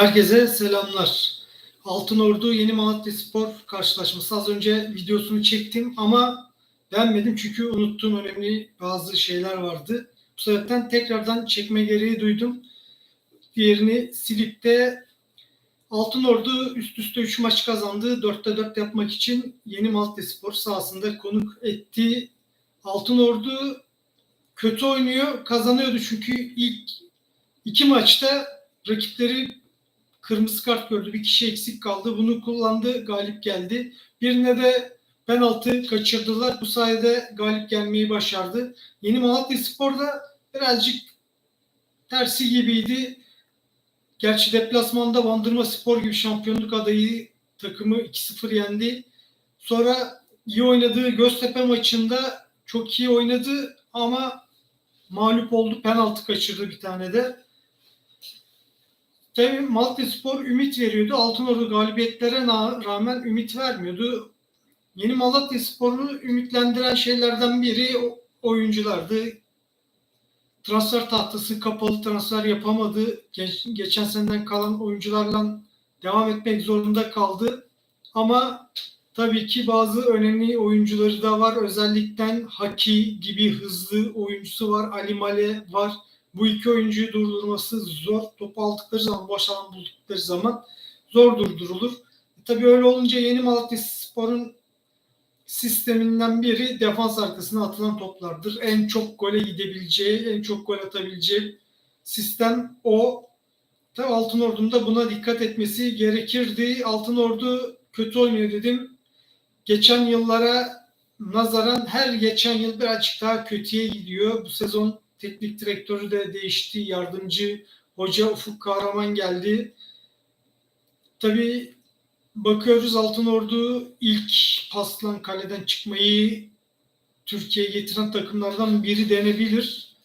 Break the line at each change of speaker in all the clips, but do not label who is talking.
Herkese selamlar. Altın Ordu Yeni Malatya Spor karşılaşması. Az önce videosunu çektim ama beğenmedim çünkü unuttuğum önemli bazı şeyler vardı. Bu sebepten tekrardan çekme gereği duydum. Diğerini silip de Altın Ordu üst üste 3 maç kazandı. 4'te 4 yapmak için Yeni Malatya Spor sahasında konuk etti. Altın Ordu kötü oynuyor. Kazanıyordu çünkü ilk iki maçta rakipleri kırmızı kart gördü. Bir kişi eksik kaldı. Bunu kullandı. Galip geldi. Birine de penaltı kaçırdılar. Bu sayede galip gelmeyi başardı. Yeni Malatya Spor da birazcık tersi gibiydi. Gerçi deplasmanda Bandırma Spor gibi şampiyonluk adayı takımı 2-0 yendi. Sonra iyi oynadığı Göztepe maçında çok iyi oynadı ama mağlup oldu. Penaltı kaçırdı bir tane de. Tabii Malatya Spor ümit veriyordu. Altınordu galibiyetlere rağmen ümit vermiyordu. Yeni Malatya Spor'u ümitlendiren şeylerden biri oyunculardı. Transfer tahtası kapalı transfer yapamadı. Geç- geçen seneden kalan oyuncularla devam etmek zorunda kaldı. Ama tabii ki bazı önemli oyuncuları da var. Özellikle Haki gibi hızlı oyuncusu var. Ali Male var. Bu iki oyuncuyu durdurması zor. Topu aldıkları zaman, boş alan buldukları zaman zor durdurulur. E, tabii öyle olunca Yeni Malatya Spor'un sisteminden biri defans arkasına atılan toplardır. En çok gole gidebileceği, en çok gol atabileceği sistem o. Tabii Altın Ordu'nun da buna dikkat etmesi gerekirdi. Altın Ordu kötü oynuyor dedim. Geçen yıllara nazaran her geçen yıl birazcık daha kötüye gidiyor. Bu sezon teknik direktörü de değişti. Yardımcı hoca Ufuk Kahraman geldi. Tabii bakıyoruz Altın Ordu ilk paslan kaleden çıkmayı Türkiye'ye getiren takımlardan biri denebilir.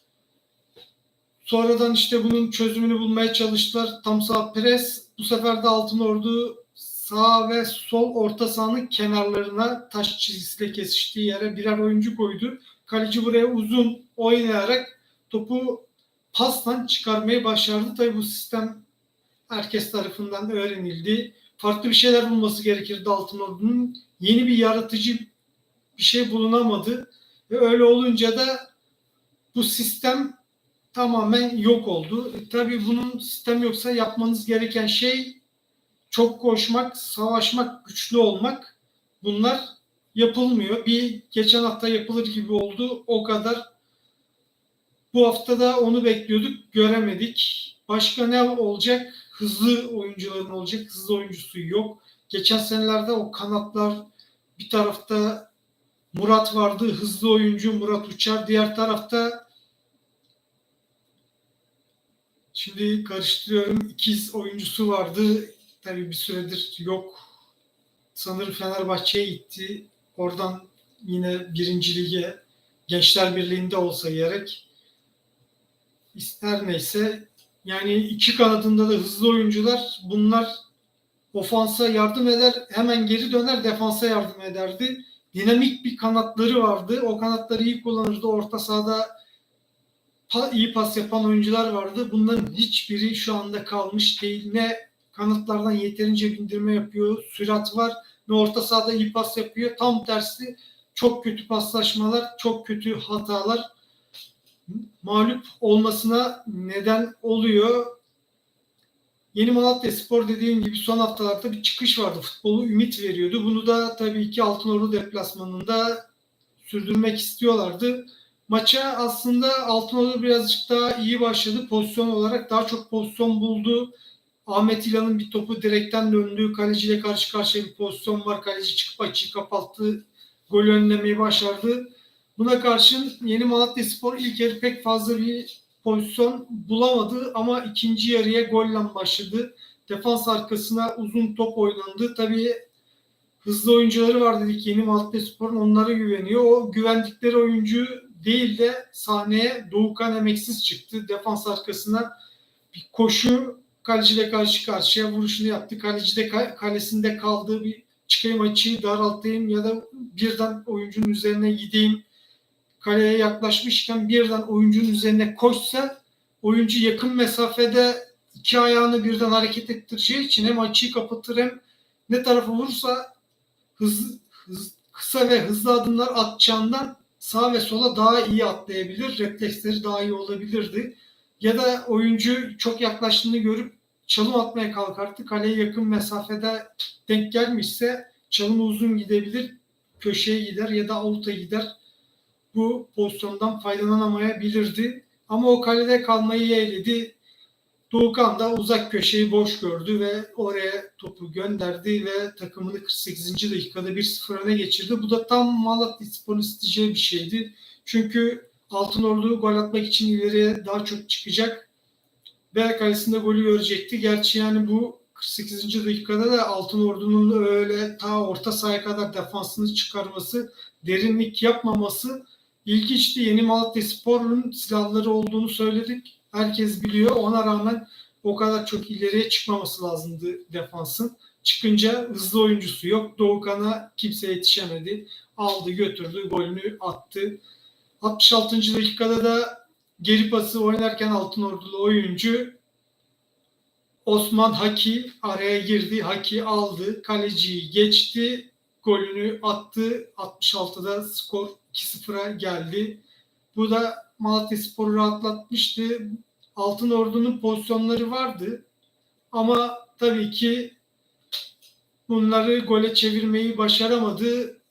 Sonradan işte bunun çözümünü bulmaya çalıştılar. Tam sağ pres. Bu sefer de Altın Ordu sağ ve sol orta sahanın kenarlarına taş çizgisiyle kesiştiği yere birer oyuncu koydu. Kaleci buraya uzun oynayarak topu pastan çıkarmayı başardı. Tabii bu sistem herkes tarafından öğrenildi. Farklı bir şeyler bulması gerekirdi Altın Ordu'nun. Yeni bir yaratıcı bir şey bulunamadı. Ve öyle olunca da bu sistem tamamen yok oldu. E, tabii bunun sistem yoksa yapmanız gereken şey çok koşmak, savaşmak, güçlü olmak. Bunlar yapılmıyor. Bir geçen hafta yapılır gibi oldu. O kadar. Bu hafta da onu bekliyorduk. Göremedik. Başka ne olacak? Hızlı oyuncuların olacak. Hızlı oyuncusu yok. Geçen senelerde o kanatlar bir tarafta Murat vardı. Hızlı oyuncu Murat Uçar. Diğer tarafta şimdi karıştırıyorum. ikiz oyuncusu vardı. Tabii bir süredir yok. Sanırım Fenerbahçe'ye gitti. Oradan yine birinci lige Gençler Birliği'nde olsa gerek. Her neyse yani iki kanadında da hızlı oyuncular bunlar ofansa yardım eder hemen geri döner defansa yardım ederdi. Dinamik bir kanatları vardı. O kanatları iyi kullanırdı. Orta sahada iyi pas yapan oyuncular vardı. Bunların hiçbiri şu anda kalmış değil. Ne kanatlardan yeterince bindirme yapıyor. Sürat var. Ne orta sahada iyi pas yapıyor. Tam tersi çok kötü paslaşmalar, çok kötü hatalar mağlup olmasına neden oluyor. Yeni Malatya Spor dediğim gibi son haftalarda bir çıkış vardı. Futbolu ümit veriyordu. Bunu da tabii ki Altınordu deplasmanında sürdürmek istiyorlardı. Maça aslında Altınordu birazcık daha iyi başladı. Pozisyon olarak daha çok pozisyon buldu. Ahmet İlhan'ın bir topu direkten döndüğü kaleciyle karşı karşıya bir pozisyon var. Kaleci çıkıp açıyı kapattı. Gol önlemeyi başardı. Buna karşın Yeni Malatya Spor ilk yarı pek fazla bir pozisyon bulamadı ama ikinci yarıya golle başladı. Defans arkasına uzun top oynandı. Tabii hızlı oyuncuları var dedik Yeni Malatya Spor'un onlara güveniyor. O güvendikleri oyuncu değil de sahneye Doğukan emeksiz çıktı. Defans arkasına bir koşu kaleciyle karşı karşıya vuruşunu yaptı. Kaleci de ka- kalesinde kaldığı bir çıkayım açıyı daraltayım ya da birden oyuncunun üzerine gideyim kaleye yaklaşmışken birden oyuncunun üzerine koşsa oyuncu yakın mesafede iki ayağını birden hareket ettireceği için hem açıyı kapatır hem ne tarafa vurursa hız, hız, kısa ve hızlı adımlar atacağından sağ ve sola daha iyi atlayabilir. Refleksleri daha iyi olabilirdi. Ya da oyuncu çok yaklaştığını görüp çalım atmaya kalkardı. Kaleye yakın mesafede denk gelmişse çalımı uzun gidebilir. Köşeye gider ya da avuta gider. Bu pozisyondan faydalanamayabilirdi. Ama o kalede kalmayı yeğledi. Doğukan da uzak köşeyi boş gördü ve oraya topu gönderdi ve takımını 48. dakikada 1-0 öne geçirdi. Bu da tam Malatya Spor'un isteyeceği bir şeydi. Çünkü Altınordu gol atmak için ileriye daha çok çıkacak. Ve kalesinde golü görecekti. Gerçi yani bu 48. dakikada da Altınordu'nun öyle ta orta sahaya kadar defansını çıkarması, derinlik yapmaması ilginçti. Yeni Malatya Spor'un silahları olduğunu söyledik. Herkes biliyor. Ona rağmen o kadar çok ileriye çıkmaması lazımdı defansın. Çıkınca hızlı oyuncusu yok. Doğukan'a kimse yetişemedi. Aldı götürdü golünü attı. 66. dakikada da geri pası oynarken Altınordulu oyuncu Osman Haki araya girdi. Haki aldı. Kaleciyi geçti. Golünü attı. 66'da skor 2-0'a geldi. Bu da Malatya Spor'u rahatlatmıştı. Altın Ordu'nun pozisyonları vardı. Ama tabii ki bunları gole çevirmeyi başaramadı.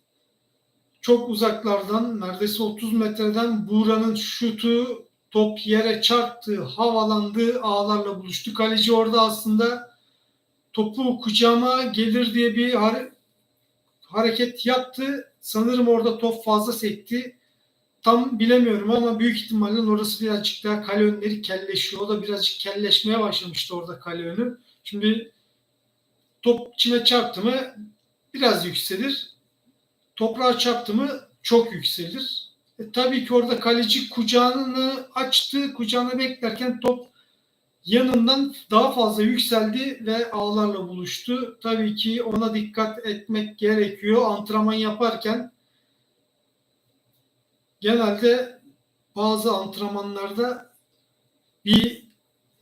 Çok uzaklardan neredeyse 30 metreden Buğra'nın şutu top yere çarptı, havalandı, ağlarla buluştu. Kaleci orada aslında topu kucağıma gelir diye bir hare- hareket yaptı. Sanırım orada top fazla sekti. Tam bilemiyorum ama büyük ihtimalle orası birazcık daha kale önleri kelleşiyor. O da birazcık kelleşmeye başlamıştı orada kale önü. Şimdi top çime çarptı mı biraz yükselir. Toprağa çarptı mı çok yükselir. E, tabii ki orada kaleci kucağını açtı. Kucağına beklerken top yanından daha fazla yükseldi ve ağlarla buluştu. Tabii ki ona dikkat etmek gerekiyor. Antrenman yaparken genelde bazı antrenmanlarda bir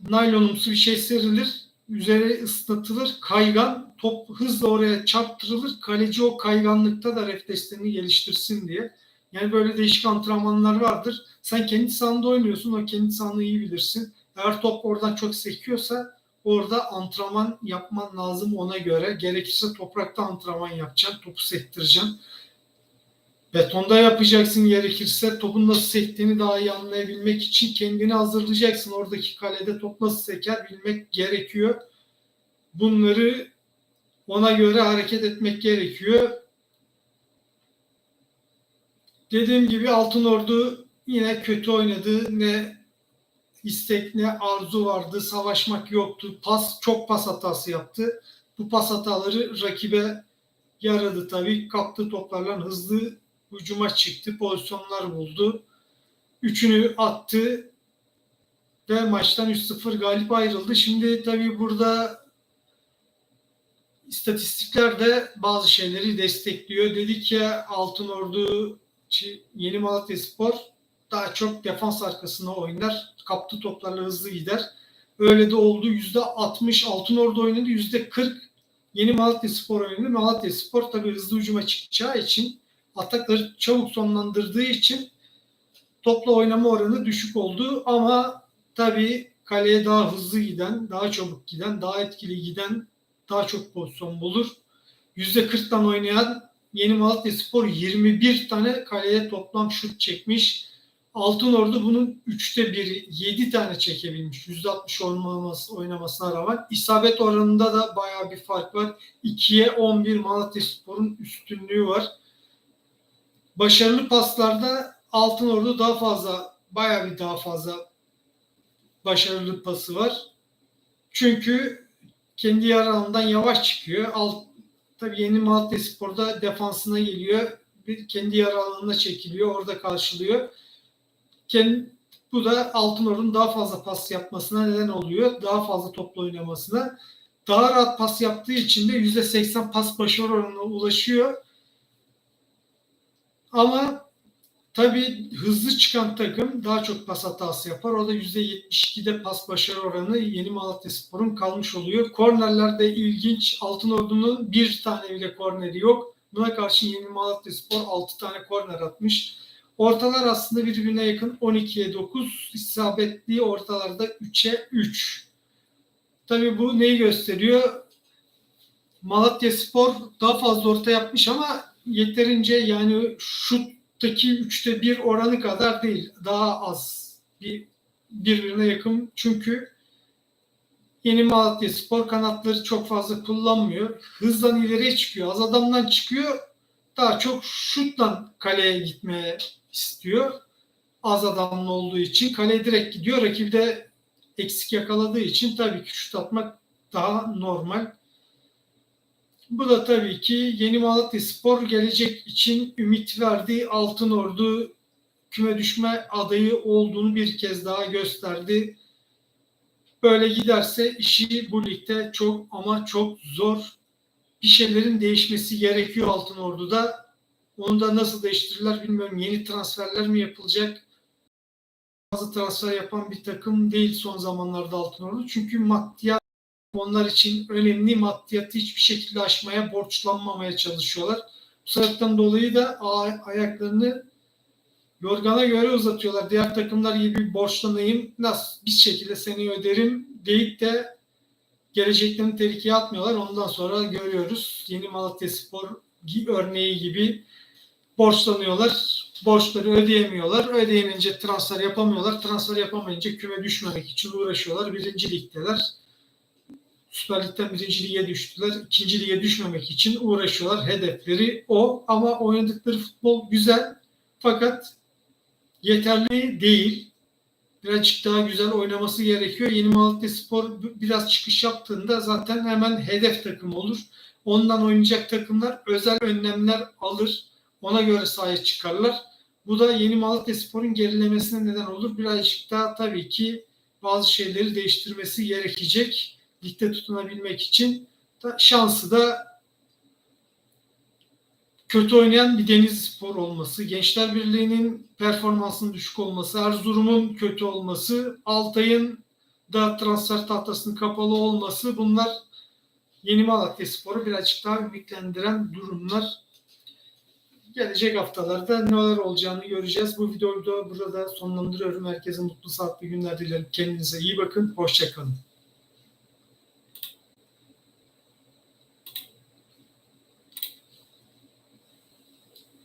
naylonumsu bir şey serilir. Üzeri ıslatılır. Kaygan. Top hızla oraya çarptırılır. Kaleci o kayganlıkta da reflekslerini geliştirsin diye. Yani böyle değişik antrenmanlar vardır. Sen kendi sahanda oynuyorsun. O kendi sahanı iyi bilirsin. Eğer top oradan çok sekiyorsa orada antrenman yapman lazım ona göre. Gerekirse toprakta antrenman yapacaksın. Topu sektireceksin. Betonda yapacaksın gerekirse topun nasıl sektiğini daha iyi anlayabilmek için kendini hazırlayacaksın. Oradaki kalede top nasıl seker bilmek gerekiyor. Bunları ona göre hareket etmek gerekiyor. Dediğim gibi Altın Ordu yine kötü oynadı. Ne istek ne arzu vardı. Savaşmak yoktu. Pas çok pas hatası yaptı. Bu pas hataları rakibe yaradı tabii. Kaptığı toplarla hızlı hücuma çıktı. Pozisyonlar buldu. Üçünü attı ve maçtan 3-0 galip ayrıldı. Şimdi tabii burada istatistikler de bazı şeyleri destekliyor. Dedik ya Altın Ordu Yeni Malatya Spor daha çok defans arkasına oynar. Kaptı toplarla hızlı gider. Öyle de oldu. %60 Altın Ordu oynadı. %40 Yeni Malatya Spor oynadı. Malatya Spor tabii hızlı hücuma çıkacağı için atakları çabuk sonlandırdığı için topla oynama oranı düşük oldu. Ama tabii kaleye daha hızlı giden, daha çabuk giden, daha etkili giden daha çok pozisyon bulur. %40'dan oynayan Yeni Malatya Spor 21 tane kaleye toplam şut çekmiş. Altın Ordu bunun üçte biri 7 tane çekebilmiş. %60 oynaması, oynamasına rağmen. isabet oranında da baya bir fark var. 2'ye 11 Malatya Spor'un üstünlüğü var. Başarılı paslarda Altın Ordu daha fazla baya bir daha fazla başarılı pası var. Çünkü kendi yer alanından yavaş çıkıyor. Alt, tabii yeni Malatya Spor'da defansına geliyor. Bir kendi yer alanına çekiliyor. Orada karşılıyor. Kendi, bu da Altınordu'nun daha fazla pas yapmasına neden oluyor. Daha fazla topla oynamasına. Daha rahat pas yaptığı için de %80 pas başarı oranına ulaşıyor. Ama Tabii hızlı çıkan takım daha çok pas hatası yapar. O da %72'de pas başarı oranı Yeni Malatyaspor'un kalmış oluyor. Kornerlerde ilginç. Altınordu'nun bir tane bile korneri yok. Buna karşı Yeni Malatyaspor 6 tane korner atmış. Ortalar aslında birbirine yakın 12'ye 9. isabetli ortalarda 3'e 3. Tabii bu neyi gösteriyor? Malatya Spor daha fazla orta yapmış ama yeterince yani şuttaki üçte bir oranı kadar değil. Daha az. Bir, birbirine yakın. Çünkü yeni Malatya Spor kanatları çok fazla kullanmıyor. Hızdan ileriye çıkıyor. Az adamdan çıkıyor. Daha çok şutla kaleye gitmeye istiyor. Az adamlı olduğu için kaleye direkt gidiyor. Rakibi de eksik yakaladığı için tabii ki şut atmak daha normal. Bu da tabii ki Yeni Malatya Spor gelecek için ümit verdiği Altın Ordu küme düşme adayı olduğunu bir kez daha gösterdi. Böyle giderse işi bu ligde çok ama çok zor. Bir şeylerin değişmesi gerekiyor Altın Ordu'da. Onu da nasıl değiştirirler bilmiyorum. Yeni transferler mi yapılacak? Bazı transfer yapan bir takım değil son zamanlarda Altın Ordu. Çünkü maddiyat onlar için önemli maddiyatı hiçbir şekilde aşmaya, borçlanmamaya çalışıyorlar. Bu sebepten dolayı da ayaklarını yorgana göre uzatıyorlar. Diğer takımlar gibi borçlanayım, nasıl bir şekilde seni öderim deyip de geleceklerini tehlikeye atmıyorlar. Ondan sonra görüyoruz. Yeni Malatya Spor örneği gibi borçlanıyorlar. Borçları ödeyemiyorlar. Ödeyenince transfer yapamıyorlar. Transfer yapamayınca küme düşmemek için uğraşıyorlar. Birinci ligdeler. Süper Lig'den birinci lige düştüler. İkinci lige düşmemek için uğraşıyorlar. Hedefleri o. Ama oynadıkları futbol güzel. Fakat yeterli değil. Birazcık daha güzel oynaması gerekiyor. Yeni Malatya Spor biraz çıkış yaptığında zaten hemen hedef takım olur. Ondan oynayacak takımlar özel önlemler alır. Ona göre sahaya çıkarlar. Bu da Yeni Malatya Spor'un gerilemesine neden olur. Birazcık daha tabii ki bazı şeyleri değiştirmesi gerekecek ligde tutunabilmek için şansı da kötü oynayan bir Deniz Spor olması, Gençler Birliği'nin performansının düşük olması, Erzurum'un kötü olması, Altay'ın da transfer tahtasının kapalı olması bunlar Yeni Malatya Spor'u birazcık daha ümitlendiren durumlar. Gelecek haftalarda neler olacağını göreceğiz. Bu videoyu da burada sonlandırıyorum. Herkese mutlu saatli günler dilerim. Kendinize iyi bakın. Hoşçakalın.